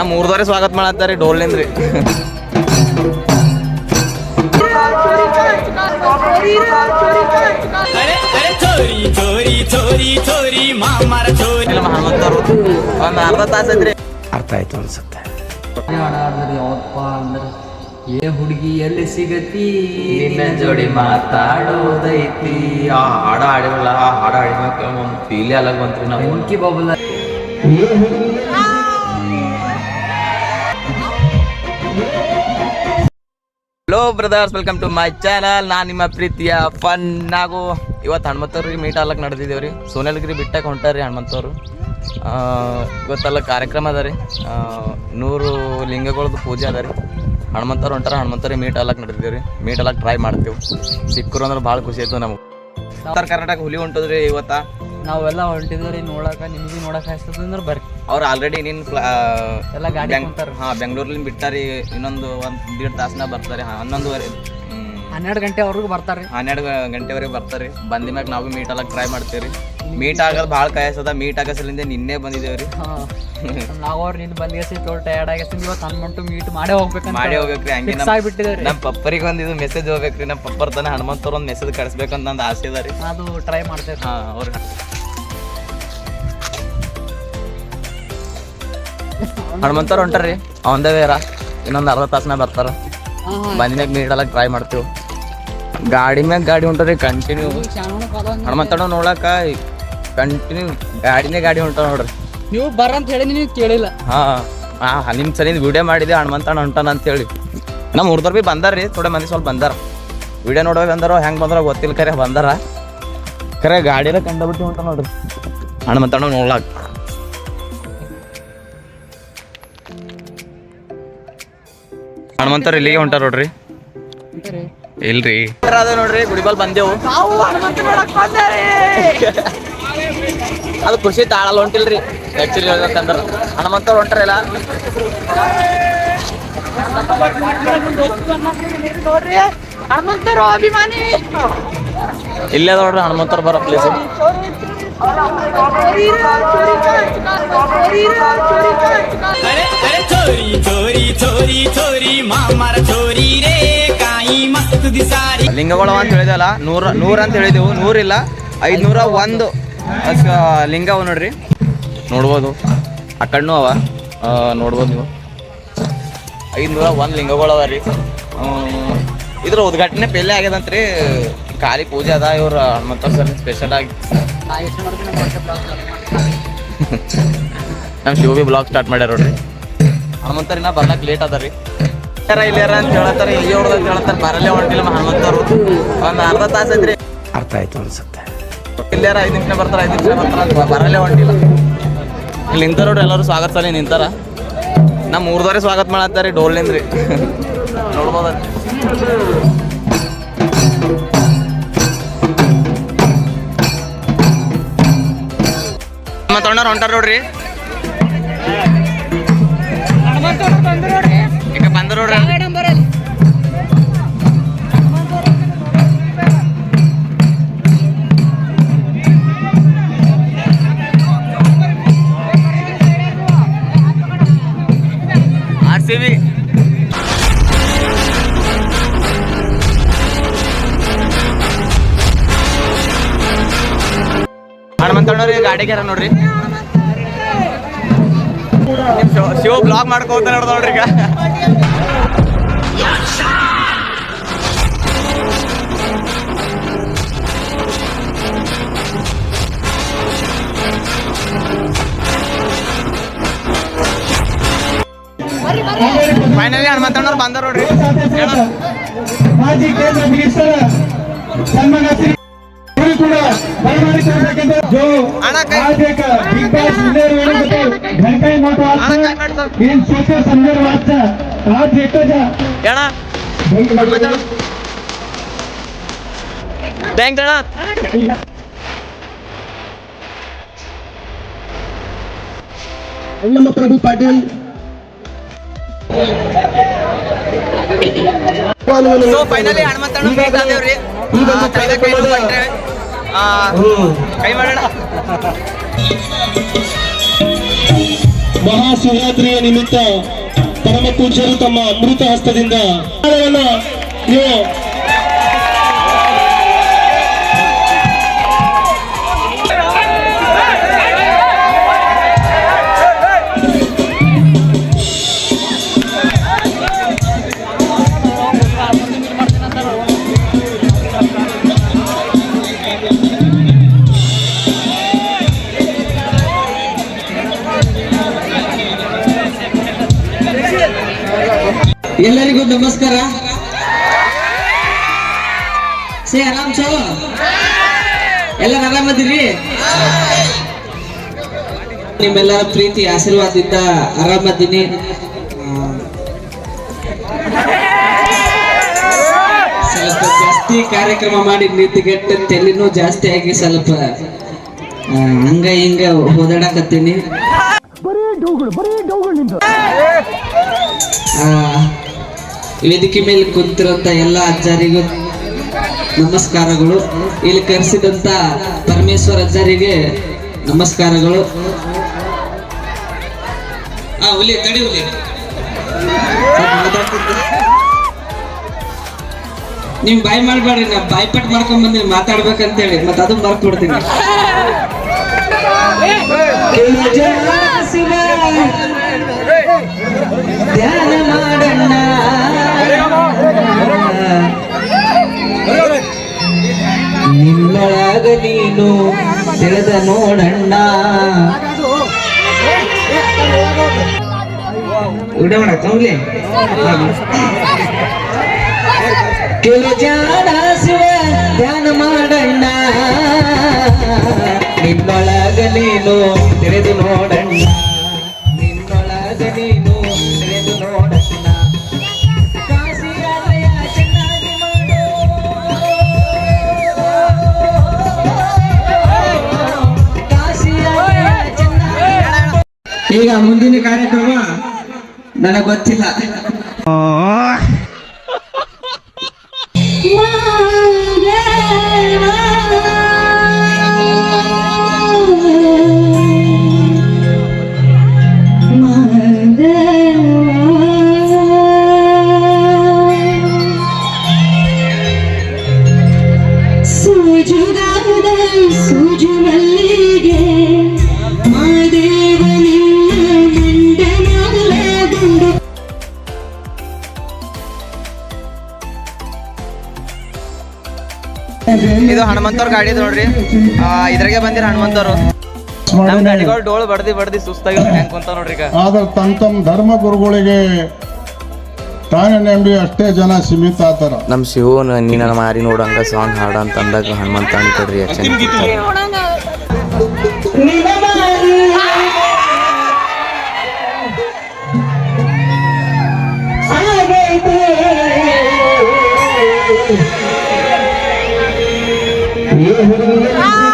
ನಮ್ಮ ಊರ್ದವ್ರೆ ಸ್ವಾಗತ ಮಾಡತ್ತಾರೆ ಡೋಲ್ನಿಂದ್ರಿ ಚೋರಿ ಚೋರಿ ಚೋರಿ ಚೋರಿ ಮಾಮರ ಚೋರಿ ನಮ್ಮ ಹನುಮಂತವ್ರು. ಒಂದು ಅರ್ಧ ತಾಸು ಐತ್ರಿ. ಅರ್ಥ ಆಯ್ತು ಅನ್ಸುತ್ತೆ. ಯಾವಪ್ಪ ಅಂದ್ರೆ ಏ ಹುಡುಗಿ ಎಲ್ಲಿ ಸಿಗತಿ? ನಿನ್ನ ಜೋಡಿ ಮಾತಾಡೋದೈತಿ. ಆ ಹಾಡ ಹಾಡಿವಲ್ಲ ಆ ಹಾಡ ಒಂದು ಫೀಲೇ ಅಲ್ಲ ಬಂತ್ರಿ ನಾವು. ಹುಡುಕಿ ಬಬಲ. Hello brothers welcome to my channel ನಾನು ನಿಮ್ಮ ಪ್ರೀತಿಯ ಫನ್ ನಾವು ಇವತ್ತು ಹನುಮಂತವ್ರಿಗೆ ಮೀಟ್ ಆಗ್ಲಕ್ಕೆ ನಡೆದಿದ್ದೇವೆ ರೀ ಸೋನಲ್ಗಿರಿ ಬಿಟ್ಟಕ್ಕೆ ಹೊಂಟಾರಿ ರೀ ಆ, ಇವತ್ತೆಲ್ಲ ಕಾರ್ಯಕ್ರಮ ಅದ ರೀ. ನೂರು ಲಿಂಗಗಳದ್ದು ಪೂಜೆ ಅದ ರೀ. ಹನುಮಂತವ್ರು ಹೊಂಟಾರ ಹನುಮಂತವ್ರಿಗೆ ಮೀಟ್ ಆಗ್ಲಕ್ಕೆ ನಡೆದಿದ್ದೇವೆ ರೀ ಮೀಟ್ ಆಗ್ಲಕ್ಕೆ ಟ್ರೈ ಮಾಡ್ತೀವಿ. ಸಿಕ್ಕರು ಅಂದ್ರೆ ಭಾಳ ಖುಷಿ ಆಯಿತು ನಮಗೆ. ಉತ್ತರ ಕರ್ನಾಟಕ ಹುಲಿ ಹೊಂಟದ್ರಿ ಇವತ್ತ? ನಾವೆಲ್ಲ ಹೊಂಟಿದ್ರಿ ನೋಡಕ್ಕೆ ನಿಮಗೆ ನೋಡಕ್ಕೆ ಅಂದ್ರೆ ಬರ್ರಿ. ಅವ್ರು ಆಲ್ರೆಡಿ ನೀನು ಎಲ್ಲ ಗಾಡಿ ಹಾಂ ಬೆಂಗಳೂರಲ್ಲಿ ಬಿಟ್ಟಾರಿ ಇನ್ನೊಂದು ಒಂದು ದೀಡ್ ತಾಸನ ಬರ್ತಾರೆ. ಹನ್ನೊಂದುವರೆ. ಹನ್ನೆರಡು ಗಂಟೆ ಅವ್ರಿಗೂ ಬರ್ತಾರ್ರಿ ಹನ್ನೆರಡು ಗಂಟೆವರೆಗೆ ಬರ್ತಾರೆ. ಬಂದ ಮ್ಯಾಗ ನಾವು ಮೀಟ್ ಆಗಕ್ಕೆ ಟ್ರೈ ಮಾಡ್ತೀವಿ ರೀ ಮೀಟ್ ಆಗೋದು ಭಾಳ ಕಾಯಸದ ಮೀಟ್ ಆಗಸಲಿಂದ ನಿನ್ನೆ ಬಂದಿದ್ದೇವೆ ರೀ ನಾವು ಅವ್ರು ನಿನ್ನ ಬಂದಿಗೆಸಿ ತೋಲ್ ಟಯರ್ಡ್ ಆಗೇಸಿ ಇವತ್ತು ಹನುಮಂತು ಮೀಟ್ ಮಾಡೇ ಹೋಗ್ಬೇಕು ಮಾಡಿ ಹೋಗ್ಬೇಕ್ರಿ. ಹಂಗೆ ಫಿಕ್ಸ್ ನಮ್ಮ ಪಪ್ಪರಿಗೆ ಒಂದು ಇದು ಮೆಸೇಜ್ ಹೋಗ್ಬೇಕ್ರಿ. ನಮ್ಮ ಪಪ್ಪರ್ ತಾನೆ ಹನುಮಂತವ್ರ ಒಂದು ಮೆಸೇಜ್ ಕಳಿಸ್ಬೇಕಂತ ನಂದು ಆಸೆ ಅದ ರೀ. ಅದು ಟ್ರೈ ಮಾಡ್ತೇವೆ ಹಾಂ ಅವ್ರು ಹನುಮಂತವ್ರು ಹೊಂಟಾರ್ರಿ. ಅವಂದೇ ಬೇರ ಇನ್ನೊಂದು ಅರ್ಧ ತಾಸನ ಬರ್ತಾರ. ಬಂದಿನಾಗ ಮೀಟ್ ಆಗಕ್ಕೆ ಟ್ರೈ ಮಾಡ್ತೀವಿ. ಗಾಡಿ ಮ್ಯಾಗ ಗಾಡಿ ಹೊಂಟಾರಿ ಕಂಟಿನ್ಯೂ ಹನುಮಂತಣ್ಣ ನೋಡಕ ಕಂಟಿನ್ಯೂ ಗಾಡಿನೇ ಗಾಡಿ ಹೊಂಟಾರ ನೋಡ್ರಿ. ನೀವು ಬರಂತ ಹೇಳಿ ನೀವು ಕೇಳಿಲ್ಲ. ಹಾ ಹಾ ನಿಮ್ಮ ಸರಿ ವಿಡಿಯೋ ಮಾಡಿದೆ ಹನುಮಂತಣ್ಣ ಹೊಂಟಾನ ಅಂತೇಳಿ ನಮ್ಮ ಹುಡ್ದರ್ ಭೀ ಬಂದಾರ ರೀ ಥೋಡೆ ಮಂದಿ ಸ್ವಲ್ಪ ಬಂದಾರ. ವಿಡಿಯೋ ನೋಡೋ ಬಂದಾರ ಹೆಂಗೆ ಬಂದ್ರ ಗೊತ್ತಿಲ್ಲ ಕರೆ ಬಂದಾರ. ಕರೆ ಗಾಡಿನ ಕಂಡಬಿಟ್ಟು ಹೊಂಟ ನೋಡ್ರಿ. ಹನುಮಂತಣ್ಣ ನೋಡ್ಲಾಕ. ಹನುಮಂತರು ಇಲ್ಲಿಗೆ ಹೊಂಟಾರ ನೋಡ್ರಿ. ಇಲ್ರಿ. ಅದ ನೋಡ್ರಿ ಗುಡಿಬಲ್ ಬಂದೆವು ಅದು ಖುಷಿ ತಾಳಲ್ಲ ಹೊಂಟಿಲ್ರಿ. ಆಕ್ಚುಲಿ ಹೇಳ್ಬೇಕಂದ್ರ. ಹನುಮಂತರ ಅಭಿಮಾನಿ ಇಲ್ಲೇ. ನೋಡ್ರಿ ಹನುಮಂತವ್ರು ಬರೋ ಪ್ಲೇಸ್ ಅರೆ ಅರೆ ಚೋರಿ ಚೋರಿ ಚೋರಿ ಚೋರಿ ಮಾಮರ ಚೋರಿ ರೇ ಕಾಯಿ ಮಸ್ತ್ ದಿಸಾರಿ ಲಿಂಗಗಳು ಅಂತ ಹೇಳಿದಲ್ಲ, ನೂರ ನೂರ ಅಂತ ಹೇಳಿದೆವು ನೂರಿಲ್ಲ ಐದ್ನೂರ ಒಂದು. ಲಿಂಗ ಅವ ನೋಡ್ರಿ. ನೋಡ್ಬೋದು. ಆ ಕಣ್ಣು ಅವ. ನೋಡ್ಬೋದು ನೀವು. ಐದ್ನೂರ ಒಂದು ಲಿಂಗಗಳವ ರೀ. ಇದ್ರ ಉದ್ಘಾಟನೆ ಪೆಲ್ಲೆ ಆಗ್ಯದಂತ್ರಿ. ಖಾಲಿ ಪೂಜೆ ಅದ, ಇವ್ರ ಹನುಮಂತ ಸರ್ ಸ್ಪೆಷಲ್ ಆಗಿ. ನಮ್ಮ ಶಿವಿ ಬಿ ಬ್ಲಾಗ್ ಸ್ಟಾರ್ಟ್ ಮಾಡ್ಯಾರ ನೋಡ್ರಿ. ಹನುಮಂತರಿನ ಬರ್ಲಾಕ್ ಲೇಟ್ ಅದ ರೀ ಯಾರ ಇಲ್ಲಾರ ಅಂತ ಹೇಳ್ತಾರೆ ಎಲ್ಲಿ ಹೊಡೆದ ಅಂತ ಹೇಳ್ತಾರೆ ಬರಲ್ಲೇ ಹೊಂಟಿಲ್ಲ ನಮ್ಮ ಹನುಮಂತರು ಒಂದು ಅರ್ಧ ತಾಸು ಐತ್ರಿ. ಅರ್ಥ ಆಯ್ತು ಅನ್ಸುತ್ತೆ. ಇಲ್ಲಾರ ಐದು ನಿಮಿಷ ಬರ್ತಾರೆ ಐದು ನಿಮಿಷ ಬರ್ತಾರ ಅಂತ ಬರಲ್ಲೇ ಹೊಂಟಿಲ್ಲ ಇಲ್ಲಿ ನಿಂತಾರ ನೋಡ್ರಿ ಎಲ್ಲರೂ ಸ್ವಾಗತ ಸಲ ನಿಂತಾರ. ನಮ್ಮ ಮೂರ್ದವ್ರೆ ಸ್ವಾಗತ ಡೋಲ್ನಿಂದ ಡೋಲ್ನಿಂದ್ರಿ. ನೋಡ್ಬೋದ ತೊಂಡವ್ರು ಹೊಂಟಾರ ನೋಡ್ರಿ. ಈಗ ಬಂದ ನೋಡ್ರಿ. R C B. ಗಾಡಿಗೆ ನೋಡ್ರಿ? ಶಿವ ಬ್ಲಾಗ್ ಮಾಡ್ಕೋತ ನೋಡ್ದು ನೋಡ್ರಿ ಈಗ. ಫೈನಲಿ ಹನುಮಂತಣ್ಣವ್ರು ಬಂದರು ನೋಡ್ರಿ. ಅಣ್ಣ ಕೇಂದ್ರ ಅಣ್ಣ ಬಿಗ್ ಬಾಸ್ ನಮ್ಮ ಪ್ರಭು ಪಾಟೀಲ್. ಕೈ ಮಾಡೋಣ. ಮಹಾಶಿವರಾತ್ರಿಯ ನಿಮಿತ್ತ ಪರಮ ಪೂಜ್ಯರು ತಮ್ಮ ಅಮೃತ ಹಸ್ತದಿಂದ ಎಲ್ಲರಿಗೂ ನಮಸ್ಕಾರ. ಸೇ ಆರಾಮ್ ಚೋ ಎಲ್ಲರೂ ಆರಾಮದಿರಿ? ನಿಮ್ಮೆಲ್ಲರ ಪ್ರೀತಿ ಆಶೀರ್ವಾದದಿಂದ ಆರಾಮದ್ದೀನಿ ಸ್ವಲ್ಪ ಜಾಸ್ತಿ ಕಾರ್ಯಕ್ರಮ ಮಾಡಿ ನಿಂತಿಗೆಟ್ಟ ತೆಲಿನೂ ಜಾಸ್ತಿ ಆಗಿ ಸ್ವಲ್ಪ ಹಂಗ ಹಿಂಗ ಓದಾಡಕತ್ತೀನಿ ಆ, ವೇದಿಕೆ ಮೇಲೆ ಕುಂತಿರುವಂತ ಎಲ್ಲ ಅಜ್ಜಾರಿಗೂ ನಮಸ್ಕಾರಗಳು ಇಲ್ಲಿ ಕರೆಸಿದಂತ ಪರಮೇಶ್ವರ ಅಜ್ಜಾರಿಗೆ ನಮಸ್ಕಾರಗಳು ಆ ಹುಲಿ ತಡಿ ಹುಲಿ ಬಾಯ್ ಮಾಡ್ಬೇಡ್ರಿ ನಾ ಬಾಯ್ ಪಟ್ ಮಾಡ್ಕೊಂಡ್ ಬಂದಿನಿ ಮಾತಾಡ್ಬೇಕಂತೇಳಿ ಮತ್ತೆ ಅದು ಮರ್ತ್ ಧ್ಯಾನ ಮಾಡಣ್ಣ ನಿನ್ನೊಳಗ ನೀನು ತಿಳಿದ ನೋಡಣ್ಣ. ಊಟ ಮಾಡಕ್ ಕೆಲವು ಕೆಲು ಜಾಣ ಶಿವ ಧ್ಯಾನ ಮಾಡಣ್ಣ. ನಿನ್ನೊಳಗ ನೀನು ತಿಳಿದು ನೋಡಣ್ಣ. ಈಗ ಮುಂದಿನ ಕಾರ್ಯಕ್ರಮ ನನಗೆ ಗೊತ್ತಿಲ್ಲ. ಸೂಜುಗಾದ ಸೂಜು ಮಲ್ಲಿಗೆ. ಇದು ಹನುಮಂತವ್ರ ಗಾಡಿ ನೋಡ್ರಿ. ಆ, ಇದ್ರಾಗೆ ಬಂದಿರ ಹನುಮಂತವ್ರು. ನಮ್ ಗಾಡಿಗಳು ಡೋಳು ಬಡ್ದಿ ಬಡ್ದಿ ಸುಸ್ತಾಗಿ ಹೆಂಗ್ ಕುಂತಾವ ನೋಡ್ರಿ ಈಗ. ಆದ್ರೆ ತಮ್ಮ ತಮ್ಮ ಧರ್ಮ ಗುರುಗಳಿಗೆ ತಾನೇ ನಂಬಿ ಅಷ್ಟೇ ಜನ ಸೀಮಿತ ಆತಾರ. ನಮ್ಮ ಶಿವು ನೀನ ಮಾರಿ ನೋಡಂಗ ಸಾಂಗ್ ಹಾಡ ಅಂತ ಅಂದಾಗ ಹನುಮಂತ ಅನ್ಕೊಡ್ರಿ ರಿಯಾಕ್ಷನ್ I'm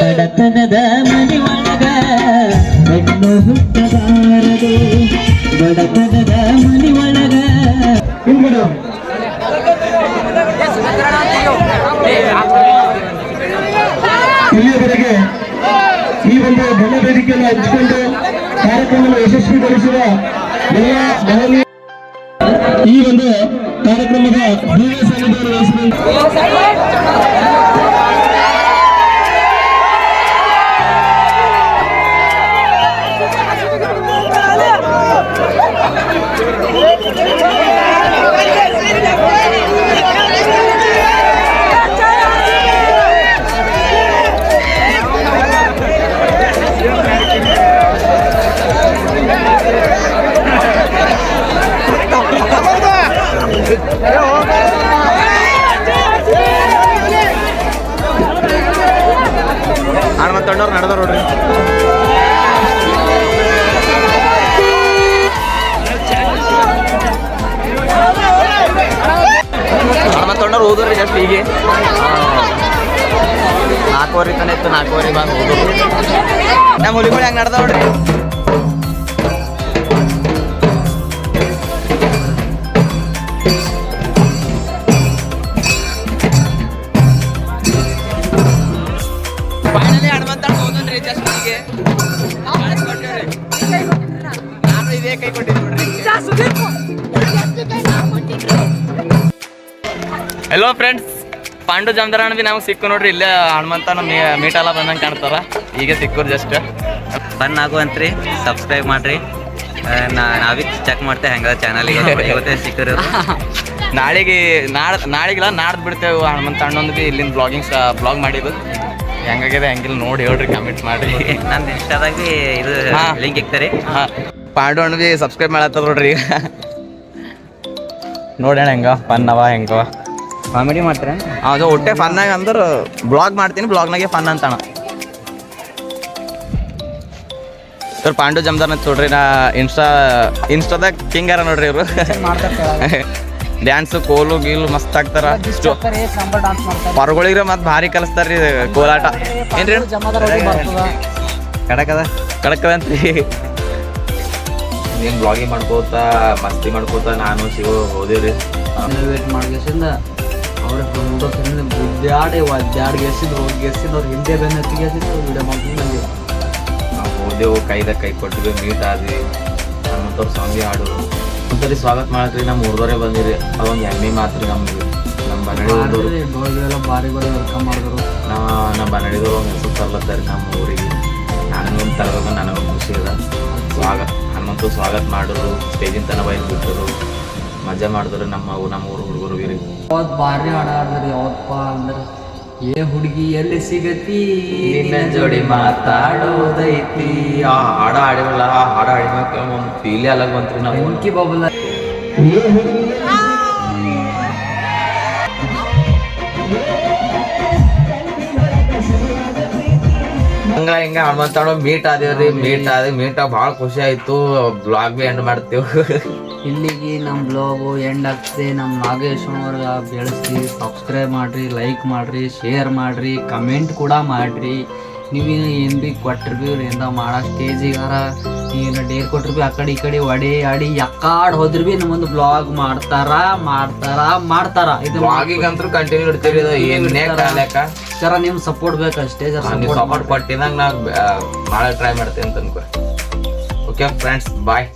ಬಡತನದ ಮನಿ ಒಳಗ ಹೆಣ್ಣು ಹುಟ್ಟಬಾರದು ಬಡತನದ ಮನಿ ಒಳಗ ಇಲ್ಲಿಯವರೆಗೆ ಈ ಒಂದು ಘನ ವೇದಿಕೆಯನ್ನು ಹಂಚಿಕೊಂಡು ಕಾರ್ಯಕ್ರಮವನ್ನು ಯಶಸ್ವಿಗೊಳಿಸಿದ ಎಲ್ಲ ಮಹನೀಯ ಈ ಒಂದು ಕಾರ್ಯಕ್ರಮದ ದಿವ್ಯ ನಡೆದ ನೋಡ್ರಿ. ಹನುಮಂತಣ್ಣವ್ರು ಹೋದ್ರಿ ಜಸ್ಟ್ ಹೀಗೆ. ನಾಲ್ಕುವರೆ ತನ ಇತ್ತು, ನಾಲ್ಕುವರೆ ಬಂದು ಓದೋರು ನಮ್ಮ ಹುಲಿಗಳು ಹೆಂಗೆ ನಡೆದ ನೋಡ್ರಿ. ಹೆಲೋ ಫ್ರೆಂಡ್ಸ್ ಪಾಂಡು ಜಮದರಣ್ಣ ಭೀ ನಮಗೆ ಸಿಕ್ಕು ನೋಡ್ರಿ ಇಲ್ಲೇ ಹನುಮಂತನ ಮೀಟ್ ಎಲ್ಲ ಬಂದಂಗೆ ಕಾಣ್ತಾರ ಈಗ ಸಿಕ್ಕೋರು ಜಸ್ಟ್ ಬನ್ ಆಗುವಂತ್ರಿ ಸಬ್ಸ್ಕ್ರೈಬ್ ಮಾಡ್ರಿ ನಾವಿ ನಾ ನಾವೀಗ ಚೆಕ್ ಮಾಡ್ತೇವೆ ಹೆಂಗ ಚಾನಲಿಗೆ ಇವತ್ತೇ ಸಿಕ್ಕರು ನಾಳೆಗೆ ನಾಡ್ ನಾಳೆಗಿಲ್ಲ ನಾಡ್ದು ಬಿಡ್ತೇವೆ ಹನುಮಂತ ಅಣ್ಣೊಂದು ಬಿ ಇಲ್ಲಿಂದ ಬ್ಲಾಗಿಂಗ್ ಬ್ಲಾಗ್ ಮಾಡಿದ್ದು ಹೆಂಗಾಗಿದೆ ಹೆಂಗಿಲ್ಲ ನೋಡಿ ಹೇಳ್ರಿ ಕಮೆಂಟ್ ಮಾಡ್ರಿ ನನ್ನ ಇನ್ಸ್ಟಾದಾಗ ಇದು. ಲಿಂಕ್ ಇಕ್ತಾರೆ. ಹಾ. ಪಾಂಡು ಅಣ್ಣ ಬಿ ಸಬ್ಸ್ಕ್ರೈಬ್ ಮಾಡತ್ತದ ನೋಡ್ರಿ. ನೋಡೋಣ ಹೆಂಗ ಪನ್ನವ ಹೆಂಗವ ಕಾಮಿಡಿ ಮಾಡ್ತಾರೆ ಅದು ಒಟ್ಟೆ ಫನ್ನಾಗ ಅಂದ್ರೆ ಬ್ಲಾಗ್ ಮಾಡ್ತೀನಿ ಬ್ಲಾಗ್ನಾಗೆ ಫನ್ ಅಂತಾಣ. ಸರ್ ಪಾಂಡು ಜಮ್ದಾರ್ ಅಂತ ನೋಡ್ರಿ ನಾ ಇನ್ಸ್ಟಾ ಇನ್ಸ್ಟಾದಾಗ ಕಿಂಗಾರ ನೋಡ್ರಿ ಇವರು. ಡ್ಯಾನ್ಸು ಕೋಲು ಗೀಲು ಮಸ್ತ್ ಆಗ್ತಾರ. ಹೊರಗೊಳಿಗ್ರೆ ಮತ್ತೆ ಭಾರಿ ಕಲಿಸ್ತಾರ್ರಿ ಕೋಲಾಟ. ಏನ್ರಿ? ಕಡಕದ ಕಡಕದ ಅಂತ ಏನು ಬ್ಲಾಗಿಂಗ್ ಮಾಡ್ಕೋತ ಮಸ್ತಿ ಮಾಡ್ಕೋತ ನಾನು ಸಿಗೋ ಹೋದೇವ್ರಿ. ವೇಟ್ ಅವ್ರ ಹುಡುಗರಿಂದ ಗುದ್ದಾಡಿ ಒದ್ದಾಡಿ ಗೆಸಿದ್ ಹೋಗಿ ಗೆಸಿದ್ ಅವ್ರ ಹಿಂದೆ ಬೆನ್ನ ಹತ್ತಿಗೆ ವಿಡಿಯೋ ಬಂದಿವಿ ನಾವು ಹೋದೆವು ಕೈದಾಗ ಕೈ ಕೊಟ್ಟಿವಿ ಮೀಟ್ ಆದ್ವಿ. ಹನುಮಂತವ್ರ ಸಾಂಗಿ ಹಾಡು. ಒಂದ್ಸರಿ ಸ್ವಾಗತ ನಮ್ಮ ಹುಡುಗರೇ ಬಂದಿರಿ. ಅದೊಂದು ಹೆಮ್ಮೆ ಮಾತ್ರ ನಮ್ಗೆ ನಮ್ಮ ಬನ್ನಡಿ ಊರ್ದವ್ರು ಎಲ್ಲ ಬಾರಿ ಬಾರಿ ವೆಲ್ಕಮ್ ಮಾಡಿದ್ರು. ನಮ್ಮ ನಮ್ಮ ಬನ್ನಡಿಗರು ಒಂದು ಹೆಸರು ತರ್ಲತ್ತಾರೆ ನಮ್ಮ ಊರಿಗೆ. ನನಗೊಂದು ತರಬೇಕು ನನಗೊಂದು ಖುಷಿ ಅದ. ಸ್ವಾಗತ ಹನುಮಂತು ಸ್ವಾಗತ ಮಾಡಿದ್ರು. ಸ್ಟೇಜಿನ ತನ ಬೈದು ಬಿಟ್ಟರು ಮಜಾ ಮಾಡಿದ್ರು ನಮ್ಮ ನಮ್ಮ ಊರು ಹುಡುಗರಿಗೆ ರೀ ಯಾವತ್ ಬಾರಿ ಹಾಡ ಆಡ್ರಿ ಯಾವತ್ತಪ್ಪ ಅಂದ್ರೆ. ಏ ಹುಡುಗಿ ಎಲ್ಲಿ ಸಿಗತಿ? ನಿನ್ನ ಜೋಡಿ ಮಾತಾಡೋದೈತಿ. ಆ ಹಾಡ ಹಾಡಿವಲ್ಲ ಆ ಹಾಡ ಹಾಡಿ ಒಂದು ಫೀಲೇ ಅಲಾಗ ಬಂತ್ರಿ ನಾವು. ಬೆಂಕಿ ಬಬಲ ಹಂಗ ಹಿಂಗ ಹನುಮಂತಣ್ಣ ಮೀಟ್ ಆದೇವ್ರಿ ಮೀಟ್ ಆದಿ ಮೀಟ್ ಭಾಳ ಖುಷಿ ಆಯ್ತು. ಬ್ಲಾಗ್ ಬಿ ಎಂಡ್ ಮಾಡ್ತೇವೆ. ಇಲ್ಲಿಗೆ ನಮ್ಮ ಬ್ಲಾಗು ಎಂಡ್ ಆಗ್ತದೆ. ನಮ್ಮ ನಾಗೇಶ್ ಅವ್ರಿಗೆ ಬೆಳೆಸಿ ಸಬ್ಸ್ಕ್ರೈಬ್ ಮಾಡಿರಿ ಲೈಕ್ ಮಾಡಿರಿ ಶೇರ್ ಮಾಡಿರಿ ಕಮೆಂಟ್ ಕೂಡ ಮಾಡಿರಿ. ನೀವು ಏನು ಭೀ ಕೊಟ್ರಿ ಭೀ ಮಾಡೋ ಸ್ಟೇಜಿಗಾರ ಏನು ಡೇರ್ ಕೊಟ್ರಿ ಭೀ ಆ ಕಡೆ ಈ ಕಡೆ ಒಡೆ ಆಡಿ ಯಕ್ಕಾಡ್ ಹೋದ್ರಿ ಭೀ ನಮ್ಮೊಂದು ಬ್ಲಾಗ್ ಮಾಡ್ತಾರ ಮಾಡ್ತಾರ ಮಾಡ್ತಾರ. ಇದು ಬ್ಲಾಗಿಂಗ್ ಅಂತೂ ಕಂಟಿನ್ಯೂ ಇಡ್ತೀವಿ ಇದು ಏನೇ ಜರ ನಿಮ್ಮ ಸಪೋರ್ಟ್ ಬೇಕಷ್ಟೇ ಜರ ಸಪೋರ್ಟ್ ಸಪೋರ್ಟ್ ಕೊಟ್ಟಿದಂಗ ನಾ ಭಾಳ ಟ್ರೈ ಮಾಡ್ತೀನಿ ಅಂತ ಅನ್ಕೋ ಓಕೆ ಫ್ರೆಂಡ್ಸ್ ಬಾಯ್